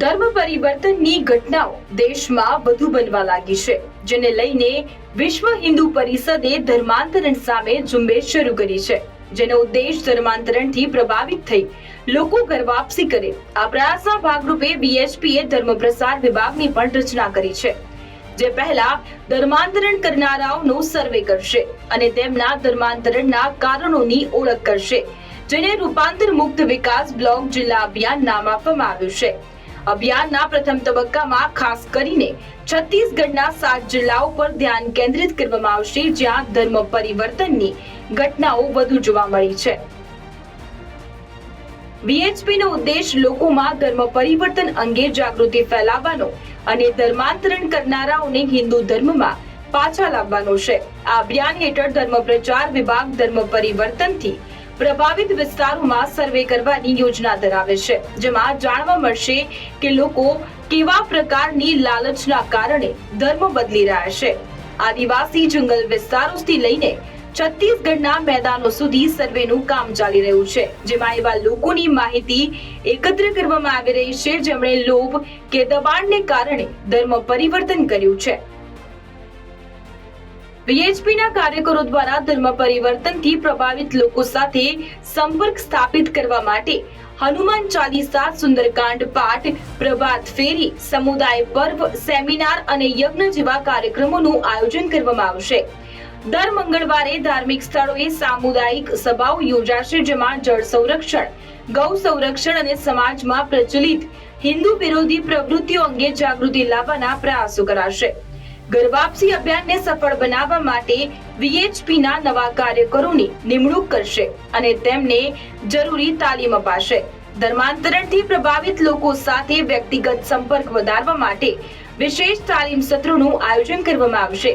ધર્મ પરિવર્તનની ઘટનાઓ દેશમાં વધુ બનવા લાગી છે, જેને લઈને વિશ્વ હિન્દુ પરિષદે ધર્માંતરણ સામે ઝુંબેશ શરૂ કરી છે, જેનો ઉદ્દેશ ધર્માંતરણથી પ્રભાવિત થઈ લોકો ઘર વાપસી કરે. આ પ્રયાસના ભાગરૂપે બીએચપીએ ધર્મ પ્રસાર વિભાગની પણ રચના કરી છે, જે પહેલા ધર્માંતરણ કરનારાઓનો સર્વે કરશે અને તેમના ધર્માંતરણના કારણોની ઓળખ કરશે, જેને રૂપાંતર મુક્ત વિકાસ બ્લોક જિલ્લા અભિયાન નામ આપવામાં આવ્યું છે. અભિયાનના પ્રથમ તબક્કામાં ખાસ કરીને છત્તીસગઢના સાત જિલ્લાઓ પર ધ્યાન કેન્દ્રિત કરવામાં આવશે, જ્યાં ધર્મ પરિવર્તનની ઘટનાઓ વધુ જોવા મળી છે. બીએચપીનો ઉદ્દેશ લોકોમાં ધર્મ પરિવર્તન અંગે જાગૃતિ ફેલાવવાનો અને ધર્માંતરણ કરનારાઓને હિન્દુ ધર્મમાં પાછા લાવવાનો છે. આ અભિયાન હેઠળ ધર્મ પ્રચાર વિભાગ ધર્મ પરિવર્તનથી પ્રભાવિત વિસ્તારોમાં સર્વે કરવાની યોજના ધરાવે છે, જેમાં જાણવા મળશે કે લોકો કેવા પ્રકારની લાલચના કારણે ધર્મ બદલી રહ્યા છે. આદિવાસી જંગલ વિસ્તારોથી લઈને છત્તીસગઢના મેદાનો સુધી સર્વેનું કામ ચાલી રહ્યું છે, જેમાં એવા લોકોની માહિતી એકત્ર કરવામાં આવી રહી છે, જેમણે લોભ કે દબાણને કારણે ધર્મ પરિવર્તન કર્યું છે. વીએચપીના કાર્યકરો દ્વારા ધર્મ પરિવર્તનથી પ્રભાવિત લોકો સાથે સંપર્ક સ્થાપિત કરવા માટે હનુમાન ચાલીસા, સુંદરકાંડ પાઠ, પ્રભાત ફેરી, સમુદાય પર્વ, સેમિનાર અને યજ્ઞ જેવા કાર્યક્રમોનું આયોજન કરવામાં આવશે. દર મંગળવારે ધાર્મિક સ્થળોએ સામુદાયિક સભાઓ યોજાશે, જેમાં જળ સંરક્ષણ, ગૌ સંરક્ષણ અને સમાજમાં પ્રચલિત હિન્દુ વિરોધી પ્રવૃત્તિઓ અંગે જાગૃતિ લાવવાના પ્રયાસો કરાશે. ઘર વાપસી અભિયાનને સફળ બનાવવા માટે વીએચપીના નવા કાર્યકરોની નિમણૂક કરશે અને તેમને જરૂરી તાલીમ અપાશે. ધર્માંતરણથી પ્રભાવિત લોકો સાથે વ્યક્તિગત સંપર્ક વધારવા માટે વિશેષ તાલીમ સત્રોનું આયોજન કરવામાં આવશે.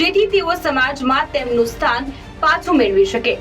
જેથી તેઓ સમાજમાં તેમનું સ્થાન પાછું મેળવી શકે.